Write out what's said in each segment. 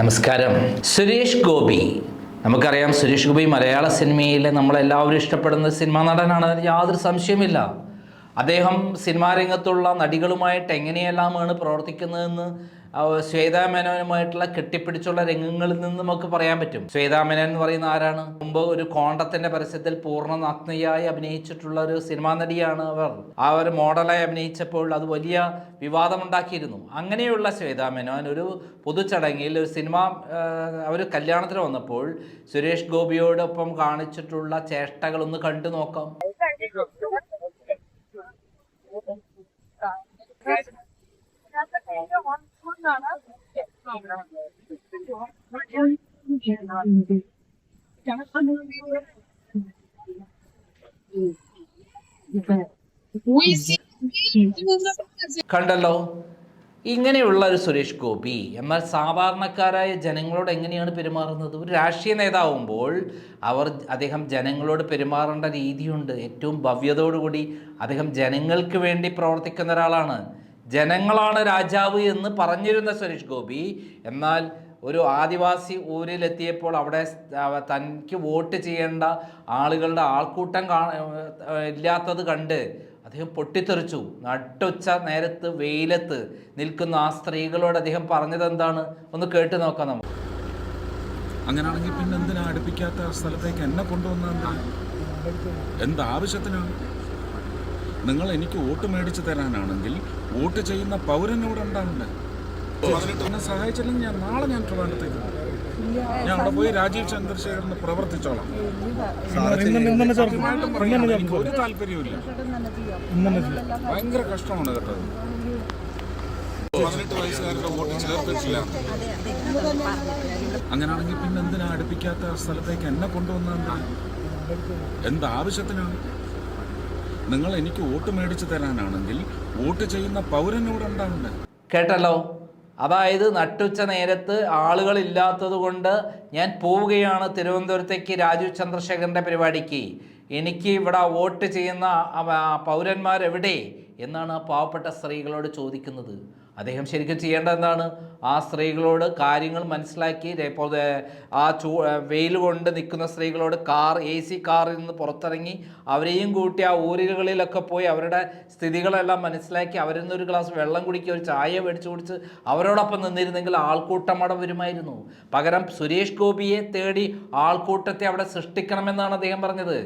നമസ്കാരം. സുരേഷ് ഗോപി. നമുക്കറിയാം സുരേഷ് ഗോപി മലയാള സിനിമയിൽ നമ്മളെല്ലാവരും ഇഷ്ടപ്പെടുന്ന സിനിമാ നടനാണ്. അതിന് യാതൊരു സംശയമില്ല അദ്ദേഹം സിനിമാ രംഗത്തുള്ള നടികളുമായിട്ട് എങ്ങനെയെല്ലാമാണ് പ്രവർത്തിക്കുന്നതെന്ന് ശ്വേതാ മേനോനുമായിട്ടുള്ള കെട്ടിപ്പിടിച്ചുള്ള രംഗങ്ങളിൽ നിന്ന് നമുക്ക് പറയാൻ പറ്റും. ശ്വേതാ മേനോൻ എന്ന് പറയുന്ന ആരാണ്? മുമ്പ് ഒരു കോണ്ടത്തിന്റെ പരസ്യത്തിൽ പൂർണ നഗ്നയായി അഭിനയിച്ചിട്ടുള്ള ഒരു സിനിമാ നടിയാണ് അവർ. ആ ഒരു മോഡലായി അഭിനയിച്ചപ്പോൾ അത് വലിയ വിവാദമുണ്ടാക്കിയിരുന്നു. അങ്ങനെയുള്ള ശ്വേതാ മേനോൻ ഒരു പൊതുചടങ്ങിൽ ഒരു സിനിമ അവർ കല്യാണത്തിന് വന്നപ്പോൾ സുരേഷ് ഗോപിയോടൊപ്പം കാണിച്ചിട്ടുള്ള ചേഷ്ടകളൊന്ന് കണ്ടു നോക്കാം. കണ്ടല്ലോ? ഇങ്ങനെയുള്ള ഒരു സുരേഷ് ഗോപി എന്നാൽ സാധാരണക്കാരായ ജനങ്ങളോട് എങ്ങനെയാണ് പെരുമാറുന്നത്? ഒരു രാഷ്ട്രീയ നേതാവുമ്പോൾ അവർ അദ്ദേഹം ജനങ്ങളോട് പെരുമാറേണ്ട രീതിയുണ്ട്. ഏറ്റവും ഭവ്യതയോടുകൂടി അദ്ദേഹം ജനങ്ങൾക്ക് വേണ്ടി പ്രവർത്തിക്കുന്ന ഒരാളാണ്. ജനങ്ങളാണ് രാജാവ് എന്ന് പറഞ്ഞിരുന്ന സുരേഷ് ഗോപി. എന്നാൽ ഒരു ആദിവാസി ഊരിലെത്തിയപ്പോൾ അവിടെ തനിക്ക് വോട്ട് ചെയ്യേണ്ട ആളുകളുടെ ആൾക്കൂട്ടം കാ ഇല്ലാത്തത് കണ്ട് അദ്ദേഹം പൊട്ടിത്തെറിച്ചു. നട്ടുച്ച നേരത്ത് വെയിലത്ത് നിൽക്കുന്ന ആ സ്ത്രീകളോട് അദ്ദേഹം പറഞ്ഞത് എന്താണ്? ഒന്ന് കേട്ട് നോക്കാം നമുക്ക്. അങ്ങനെയാണെങ്കിൽ പിന്നെ എന്തിനാ അടുപ്പിക്കാത്ത സ്ഥലത്തേക്ക് എന്നെ കൊണ്ടുവന്ന എന്താവശ്യത്തിനാണ് നിങ്ങൾ എനിക്ക് വോട്ട് മേടിച്ചു തരാനാണെങ്കിൽ വോട്ട് ചെയ്യുന്ന പൗരനോട് ഉണ്ടാവണ്ടേ എന്നെ സഹായിച്ചില്ലെങ്കിൽ ഞാൻ നാളെ ഞാൻ ട്രിവാൻഡത്തേക്ക് പോകും. ഞാൻ അവിടെ പോയി രാജീവ് ചന്ദ്രശേഖരന് പ്രവർത്തിച്ചോളാം. എനിക്ക് ഒരു താല്പര്യമില്ല ഭയങ്കര കഷ്ടമാണ് കേട്ടോ പതിനെട്ട് വയസ്സുകാരുടെ വോട്ട് ചേർത്തിട്ടില്ല. അങ്ങനാണെങ്കിൽ പിന്നെ എന്തിനാ അടുപ്പിക്കാത്ത സ്ഥലത്തേക്ക് എന്നെ കൊണ്ടുവന്ന എന്താവശ്യത്തിനാണ് നിങ്ങൾ എനിക്ക് വോട്ട് മേടിച്ചു തരാനാണെങ്കിൽ വോട്ട് ചെയ്യുന്ന പൗരനോട് എന്താണ്? കേട്ടല്ലോ? അതായത് നട്ടുച്ച നേരത്ത് ആളുകളില്ലാത്തത് കൊണ്ട് ഞാൻ പോവുകയാണ് തിരുവനന്തപുരത്തേക്ക് രാജീവ് ചന്ദ്രശേഖരന്റെ പരിപാടിക്ക്. എനിക്ക് ഇവിടെ വോട്ട് ചെയ്യുന്ന പൗരന്മാരെവിടെ? എന്നാണ് ആ പാവപ്പെട്ട സ്ത്രീകളോട് ചോദിക്കുന്നത്. അദ്ദേഹം ശരിക്കും ചെയ്യേണ്ടത് എന്താണ്? ആ സ്ത്രീകളോട് കാര്യങ്ങൾ മനസ്സിലാക്കി ആ ചൂ വെയിൽ കൊണ്ട് നിൽക്കുന്ന സ്ത്രീകളോട് കാർ എ സി കാറിൽ നിന്ന് പുറത്തിറങ്ങി അവരെയും കൂട്ടി ആ ഊരുകളിലൊക്കെ പോയി അവരുടെ സ്ഥിതികളെല്ലാം മനസ്സിലാക്കി അവരിൽ നിന്ന് ഒരു ഗ്ലാസ് വെള്ളം കുടിക്കുക ഒരു ചായ മേടിച്ചു കുടിച്ച് അവരോടൊപ്പം നിന്നിരുന്നെങ്കിൽ ആൾക്കൂട്ടം അവിടെ വരുമായിരുന്നു പകരം സുരേഷ് ഗോപിയെ തേടി ആൾക്കൂട്ടത്തെ അവിടെ സൃഷ്ടിക്കണമെന്നാണ് അദ്ദേഹം പറഞ്ഞത്.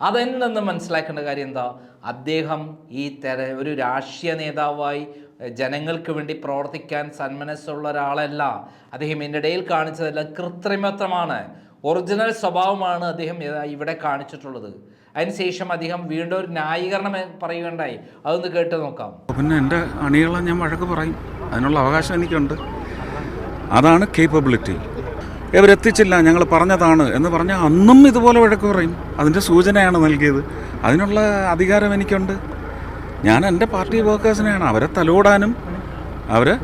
അതിൽ മനസ്സിലാക്കേണ്ട കാര്യം എന്താ? അദ്ദേഹം ഈ തെര ഒരു രാഷ്ട്രീയ നേതാവായി ജനങ്ങൾക്ക് വേണ്ടി പ്രവർത്തിക്കാൻ സന്മനസ്സുള്ള ഒരാളല്ല. അദ്ദേഹം എന്റെ ഇടയിൽ കാണിച്ചതെല്ലാം കൃത്രിമത്വമാണ്. ഒറിജിനൽ സ്വഭാവമാണ് അദ്ദേഹം ഇവിടെ കാണിച്ചിട്ടുള്ളത്. അതിനുശേഷം അദ്ദേഹം വീണ്ടും ഒരു ന്യായീകരണം പറയുകയുണ്ടായി. അതൊന്ന് കേട്ട് നോക്കാം. പിന്നെ എന്റെ അണികളെ ഞാൻ വഴക്ക് പറയും. അതിനുള്ള അവകാശം എനിക്കുണ്ട്. അതാണ് കേപ്പബിലിറ്റി ഇവരെത്തിച്ചില്ല ഞങ്ങൾ പറഞ്ഞതാണ് എന്ന് പറഞ്ഞാൽ അന്നും ഇതുപോലെ വഴക്ക് പറയും. അതിന്റെ സൂചനയാണ് നൽകിയത്. അതിനുള്ള അധികാരം എനിക്കുണ്ട്. ഞാൻ എന്റെ പാർട്ടി വർക്കേഴ്സിനെയാണ്. അവരെ തലോടാനും അവരെ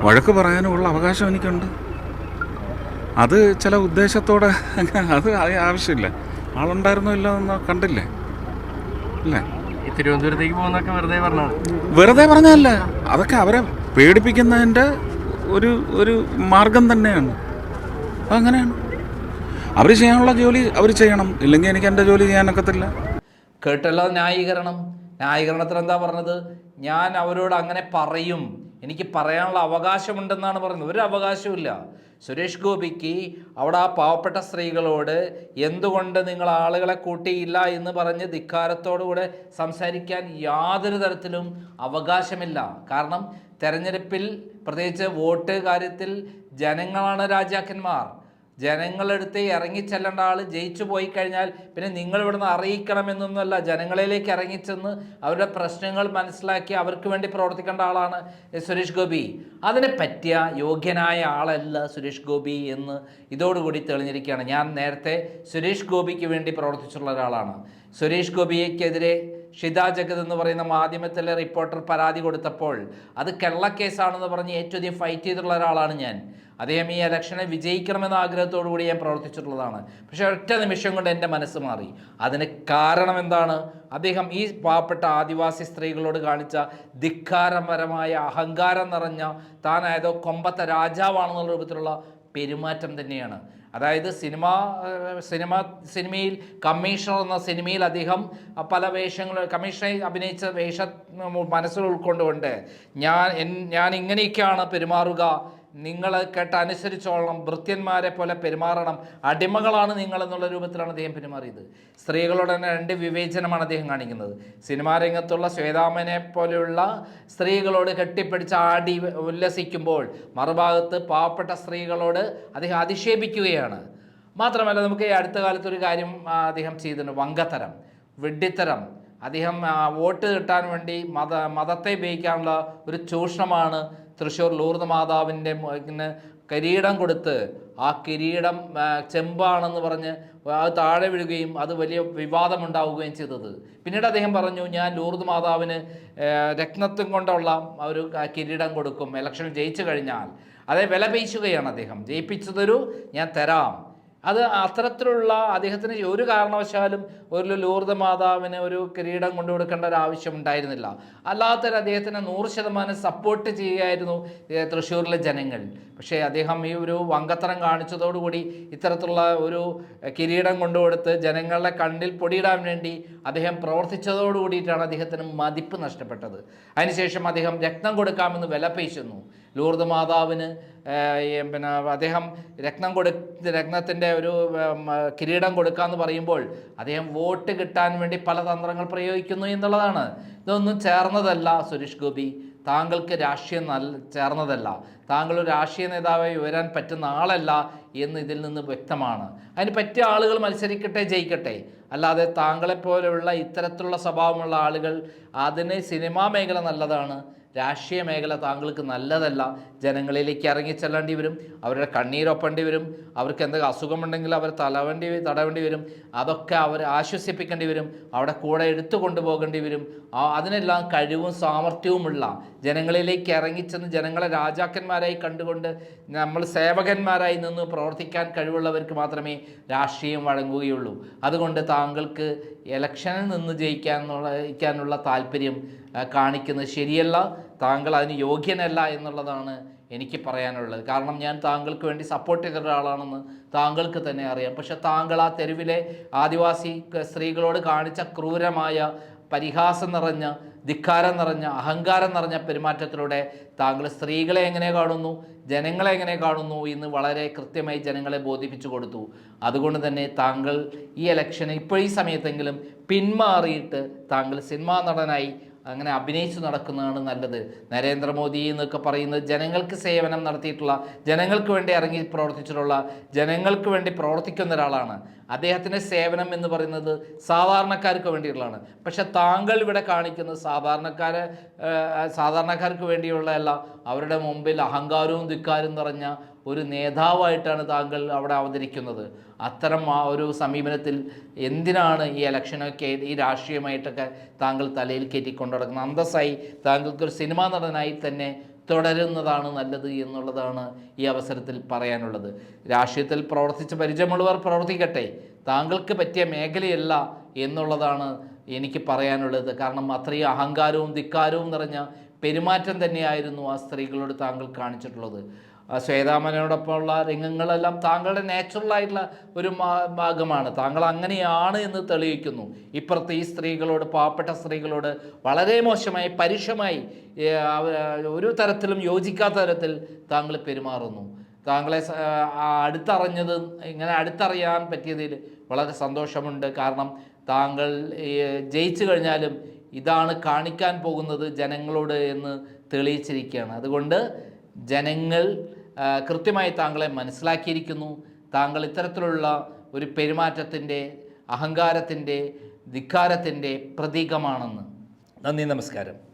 വഴക്ക് പറയാനുമുള്ള അവകാശം എനിക്കുണ്ട്. അത് ചില ഉദ്ദേശത്തോടെ അത് ആവശ്യമില്ല. ആളുണ്ടായിരുന്നോ ഇല്ല എന്ന് കണ്ടില്ലേ? അല്ലേ? തിരുവനന്തപുരത്തേക്ക് പോകുന്നൊക്കെ വെറുതെ പറഞ്ഞാൽ വെറുതെ പറഞ്ഞല്ല അതൊക്കെ അവരെ പേടിപ്പിക്കുന്നതിന്റെ ഒരു ഒരു മാർഗം തന്നെയാണ്. അതങ്ങനെയാണ് അവർ ചെയ്യാനുള്ള ജോലി അവർ ചെയ്യണം. ഇല്ലെങ്കിൽ എനിക്ക് എന്റെ ജോലി ചെയ്യാനൊക്കത്തില്ല കേട്ടല്ലോ ന്യായീകരണം? ന്യായീകരണത്തിൽ എന്താ പറഞ്ഞത്? ഞാൻ അവരോട് അങ്ങനെ പറയും. എനിക്ക് പറയാനുള്ള അവകാശമുണ്ടെന്നാണ് പറയുന്നത് ഒരു അവകാശവുമില്ല. സുരേഷ് ഗോപിക്ക് അവിടെ ആ പാവപ്പെട്ട സ്ത്രീകളോട് എന്തുകൊണ്ട് നിങ്ങൾ ആളുകളെ കൂട്ടിയില്ല എന്ന് പറഞ്ഞ് ധിക്കാരത്തോടുകൂടെ സംസാരിക്കാൻ യാതൊരു തരത്തിലും അവകാശമില്ല. കാരണം തെരഞ്ഞെടുപ്പിൽ പ്രത്യേകിച്ച് വോട്ട് കാര്യത്തിൽ ജനങ്ങളാണ് രാജാക്കന്മാർ. ജനങ്ങളെടുത്ത് ഇറങ്ങിച്ചെല്ലേണ്ട ആൾ ജയിച്ചു പോയി കഴിഞ്ഞാൽ പിന്നെ നിങ്ങൾ ഇവിടുന്ന് അറിയിക്കണമെന്നൊന്നുമല്ല. ജനങ്ങളിലേക്ക് ഇറങ്ങിച്ചെന്ന് അവരുടെ പ്രശ്നങ്ങൾ മനസ്സിലാക്കി അവർക്ക് വേണ്ടി പ്രവർത്തിക്കേണ്ട ആളാണ് സുരേഷ് ഗോപി. അതിനെ പറ്റിയ യോഗ്യനായ ആളല്ല സുരേഷ് ഗോപി എന്ന് ഇതോടുകൂടി തെളിഞ്ഞിരിക്കുകയാണ്. ഞാൻ നേരത്തെ സുരേഷ് ഗോപിക്ക് വേണ്ടി പ്രവർത്തിച്ചിട്ടുള്ള ഒരാളാണ്. സുരേഷ് ഗോപിക്കെതിരെ ഷിത ജഗത് എന്ന് പറയുന്ന മാധ്യമത്തിലെ റിപ്പോർട്ടർ പരാതി കൊടുത്തപ്പോൾ അത് കേസാണെന്ന് പറഞ്ഞ് ഏറ്റവും ഫൈറ്റ് ചെയ്തിട്ടുള്ള ഒരാളാണ് ഞാൻ. അദ്ദേഹം ഈ ഇലക്ഷനെ വിജയിക്കണമെന്ന ആഗ്രഹത്തോടു കൂടി ഞാൻ പ്രവർത്തിച്ചിട്ടുള്ളതാണ്. പക്ഷേ ഒറ്റ നിമിഷം കൊണ്ട് എന്റെ മനസ്സ് മാറി. അതിന് കാരണം എന്താണ്? അദ്ദേഹം ഈ പാവപ്പെട്ട ആദിവാസി സ്ത്രീകളോട് കാണിച്ച ധിക്കാരപരമായ അഹങ്കാരം നിറഞ്ഞ താൻ ഏതോ കൊമ്പത്തെ രാജാവാണെന്നുള്ള രൂപത്തിലുള്ള പെരുമാറ്റം തന്നെയാണ്. അതായത് സിനിമ സിനിമ സിനിമയിൽ കമ്മീഷണർ എന്ന സിനിമയിൽ അദ്ദേഹം പല വേഷങ്ങൾ കമ്മീഷണർ അഭിനയിച്ച വേഷ മനസ്സിൽ ഉൾക്കൊണ്ടുകൊണ്ട് ഞാൻ ഞാൻ ഇങ്ങനെയൊക്കെയാണ് പെരുമാറുക നിങ്ങൾ കേട്ട അനുസരിച്ചോളണം ഭൃത്യന്മാരെ പോലെ പെരുമാറണം. അടിമകളാണ് നിങ്ങൾ എന്നുള്ള രൂപത്തിലാണ് അദ്ദേഹം പെരുമാറിയത്. സ്ത്രീകളോട് തന്നെ രണ്ട് വിവേചനമാണ് അദ്ദേഹം കാണിക്കുന്നത്. സിനിമാ രംഗത്തുള്ള ശ്വേതാമനെ പോലെയുള്ള സ്ത്രീകളോട് കെട്ടിപ്പിടിച്ച് ആടി ഉല്ലസിക്കുമ്പോൾ മറുഭാഗത്ത് പാവപ്പെട്ട സ്ത്രീകളോട് അദ്ദേഹം അധിക്ഷേപിക്കുകയാണ്. മാത്രമല്ല നമുക്ക് ഈ അടുത്ത കാലത്ത് ഒരു കാര്യം അദ്ദേഹം ചെയ്തിട്ടുണ്ട്. വങ്കത്തരം വെഡ്ഡിത്തരം അദ്ദേഹം വോട്ട് കിട്ടാൻ വേണ്ടി മത മതത്തെ ഉപയോഗിക്കാനുള്ള ഒരു ചൂഷണമാണ് തൃശ്ശൂർ ലൂർദ് മാതാവിന്റെ കിരീടം കൊടുത്ത് ആ കിരീടം ചെമ്പാണെന്ന് പറഞ്ഞ് അത് താഴെ വീഴുകയും അത് വലിയ വിവാദമുണ്ടാവുകയും ചെയ്തത്. പിന്നീട് അദ്ദേഹം പറഞ്ഞു ഞാൻ ലൂർദ് മാതാവിന് രത്നത്വം കൊണ്ടുള്ള ഒരു കിരീടം കൊടുക്കും. ഇലക്ഷൻ ജയിച്ചു കഴിഞ്ഞാൽ അതേ വില പേശുകയാണ് അദ്ദേഹം. ജയിപ്പിച്ചതൊരു ഞാൻ തരാം. അത് അത്തരത്തിലുള്ള അദ്ദേഹത്തിന് ഒരു കാരണവശാലും ഒരു ലൂർദ മാതാവിന് ഒരു കിരീടം കൊണ്ടു കൊടുക്കേണ്ട ഒരു ആവശ്യം ഉണ്ടായിരുന്നില്ല. അല്ലാത്തൊരു അദ്ദേഹത്തിന് നൂറ് ശതമാനം സപ്പോർട്ട് ചെയ്യുകയായിരുന്നു തൃശ്ശൂരിലെ ജനങ്ങൾ. പക്ഷേ അദ്ദേഹം ഈ ഒരു വങ്കത്തരം കാണിച്ചതോടുകൂടി ഇത്തരത്തിലുള്ള ഒരു കിരീടം കൊണ്ടുകൊടുത്ത് ജനങ്ങളുടെ കണ്ണിൽ പൊടിയിടാൻ വേണ്ടി അദ്ദേഹം പ്രവർത്തിച്ചതോടുകൂടിയിട്ടാണ് അദ്ദേഹത്തിന് മതിപ്പ് നഷ്ടപ്പെട്ടത്. അതിനുശേഷം അദ്ദേഹം രക്തം കൊടുക്കാമെന്ന് വില പേശുന്നു ലൂർദ് മാതാവിന് പിന്നെ അദ്ദേഹം രത്നം കൊടു രത്നത്തിന്റെ ഒരു കിരീടം കൊടുക്കാമെന്ന് പറയുമ്പോൾ അദ്ദേഹം വോട്ട് കിട്ടാൻ വേണ്ടി പല തന്ത്രങ്ങൾ പ്രയോഗിക്കുന്നു എന്നുള്ളതാണ്. ഇതൊന്നും ചേർന്നതല്ല സുരേഷ് ഗോപി. താങ്കൾക്ക് രാഷ്ട്രീയം നല്ല ചേർന്നതല്ല. താങ്കൾ ഒരു രാഷ്ട്രീയ നേതാവായി ഉയരാൻ പറ്റുന്ന ആളല്ല എന്ന് ഇതിൽ നിന്ന് വ്യക്തമാണ്. അതിന് പറ്റിയ ആളുകൾ മത്സരിക്കട്ടെ ജയിക്കട്ടെ. അല്ലാതെ താങ്കളെപ്പോലെയുള്ള ഇത്തരത്തിലുള്ള സ്വഭാവമുള്ള ആളുകൾ അതിന് സിനിമാ മേഖല നല്ലതാണ്. രാഷ്ട്രീയ മേഖല താങ്കൾക്ക് നല്ലതല്ല. ജനങ്ങളിലേക്ക് ഇറങ്ങിച്ചെല്ലേണ്ടി വരും. അവരുടെ കണ്ണീരൊപ്പേണ്ടി വരും. അവർക്ക് എന്തെങ്കിലും അസുഖമുണ്ടെങ്കിൽ അവർ തലവേണ്ടി തടവേണ്ടി വരും. അതൊക്കെ അവർ ആശ്വസിപ്പിക്കേണ്ടി വരും. അവിടെ കൂടെ എടുത്തു കൊണ്ടുപോകേണ്ടി വരും. അതിനെല്ലാം കഴിവും സാമർഥ്യവുമുള്ള ജനങ്ങളിലേക്ക് ഇറങ്ങിച്ചെന്ന് ജനങ്ങളെ രാജാക്കന്മാരായി കണ്ടുകൊണ്ട് നമ്മൾ സേവകന്മാരായി നിന്ന് പ്രവർത്തിക്കാൻ കഴിവുള്ളവർക്ക് മാത്രമേ രാഷ്ട്രീയം വഴങ്ങുകയുള്ളൂ. അതുകൊണ്ട് താങ്കൾക്ക് ഇലക്ഷനിൽ നിന്ന് ജയിക്കാനുള്ള ജയിക്കാനുള്ള താല്പര്യം കാണിക്കുന്നത് ശരിയല്ല താങ്കൾ അതിന് യോഗ്യനല്ല എന്നുള്ളതാണ് എനിക്ക് പറയാനുള്ളത്. കാരണം ഞാൻ താങ്കൾക്ക് വേണ്ടി സപ്പോർട്ട് ചെയ്ത ഒരാളാണെന്ന് താങ്കൾക്ക് തന്നെ അറിയാം. പക്ഷെ താങ്കൾ ആ തെരുവിലെ ആദിവാസി സ്ത്രീകളോട് കാണിച്ച ക്രൂരമായ പരിഹാസം നിറഞ്ഞ ധിക്കാരം നിറഞ്ഞ അഹങ്കാരം നിറഞ്ഞ പെരുമാറ്റത്തിലൂടെ താങ്കൾ സ്ത്രീകളെ എങ്ങനെ കാണുന്നു ജനങ്ങളെ എങ്ങനെ കാണുന്നു എന്ന് വളരെ കൃത്യമായി ജനങ്ങളെ ബോധിപ്പിച്ചു കൊടുത്തു. അതുകൊണ്ട് തന്നെ താങ്കൾ ഈ ഇലക്ഷന് ഇപ്പോൾ ഈ സമയത്തെങ്കിലും പിന്മാറിയിട്ട് താങ്കൾ സിനിമാ നടനായി അങ്ങനെ അഭിനയിച്ച് നടക്കുന്നതാണ് നല്ലത്. നരേന്ദ്രമോദി എന്നൊക്കെ പറയുന്നത് ജനങ്ങൾക്ക് സേവനം നടത്തിയിട്ടുള്ള ജനങ്ങൾക്ക് വേണ്ടി ഇറങ്ങി പ്രവർത്തിച്ചിട്ടുള്ള ജനങ്ങൾക്ക് വേണ്ടി പ്രവർത്തിക്കുന്ന ഒരാളാണ്. അദ്ദേഹത്തിന്റെ സേവനം എന്ന് പറയുന്നത് സാധാരണക്കാർക്ക് വേണ്ടിയുള്ളതാണ്. പക്ഷെ താങ്കൾ ഇവിടെ കാണിക്കുന്നത് സാധാരണക്കാരെ സാധാരണക്കാർക്ക് വേണ്ടിയുള്ളതല്ല അവരുടെ മുമ്പിൽ അഹങ്കാരവും ധിക്കാരവും നിറഞ്ഞ ഒരു നേതാവായിട്ടാണ് താങ്കൾ അവിടെ അവതരിക്കുന്നത്. അത്തരം ആ ഒരു സമീപനത്തിൽ എന്തിനാണ് ഈ ഇലക്ഷനൊക്കെ ഈ രാഷ്ട്രീയമായിട്ടൊക്കെ താങ്കൾ തലയിൽ കയറ്റി നടക്കുന്നത് അന്തസ്സായി താങ്കൾക്കൊരു സിനിമാ നടനായി തന്നെ തുടരുന്നതാണ് നല്ലത് എന്നുള്ളതാണ് ഈ അവസരത്തിൽ പറയാനുള്ളത്. രാഷ്ട്രീയത്തിൽ പ്രവർത്തിച്ച് പരിചയമുള്ളവർ പ്രവർത്തിക്കട്ടെ. താങ്കൾക്ക് പറ്റിയ മേഖലയല്ല എന്നുള്ളതാണ് എനിക്ക് പറയാനുള്ളത്. കാരണം അത്രയും അഹങ്കാരവും ധിക്കാരവും നിറഞ്ഞ പെരുമാറ്റം തന്നെയായിരുന്നു ആ സ്ത്രീകളോട് താങ്കൾ കാണിച്ചിട്ടുള്ളത്. ശ്വേതാമനോടൊപ്പമുള്ള രംഗങ്ങളെല്ലാം താങ്കളുടെ നാച്ചുറൽ ആയിട്ടുള്ള ഒരു ഭാഗമാണ്. താങ്കൾ അങ്ങനെയാണ് എന്ന് തെളിയിക്കുന്നു. ഇപ്പുറത്തെ ഈ സ്ത്രീകളോട് പാവപ്പെട്ട സ്ത്രീകളോട് വളരെ മോശമായി പരുഷമായി ഒരു തരത്തിലും യോജിക്കാത്ത തരത്തിൽ താങ്കൾ പെരുമാറുന്നു. താങ്കളെ അടുത്തറിഞ്ഞത് ഇങ്ങനെ അടുത്തറിയാൻ പറ്റിയതിൽ വളരെ സന്തോഷമുണ്ട്. കാരണം താങ്കൾ ജയിച്ചു കഴിഞ്ഞാലും ഇതാണ് കാണിക്കാൻ പോകുന്നത് ജനങ്ങളോട് എന്ന് തെളിയിച്ചിരിക്കുകയാണ്. അതുകൊണ്ട് ജനങ്ങൾ കൃത്യമായി താങ്കളെ മനസ്സിലാക്കിയിരിക്കുന്നു. താങ്കൾ ഇത്തരത്തിലുള്ള ഒരു പെരുമാറ്റത്തിന്റെ അഹങ്കാരത്തിന്റെ ധിക്കാരത്തിന്റെ പ്രതീകമാണെന്ന്. നന്ദി നമസ്കാരം.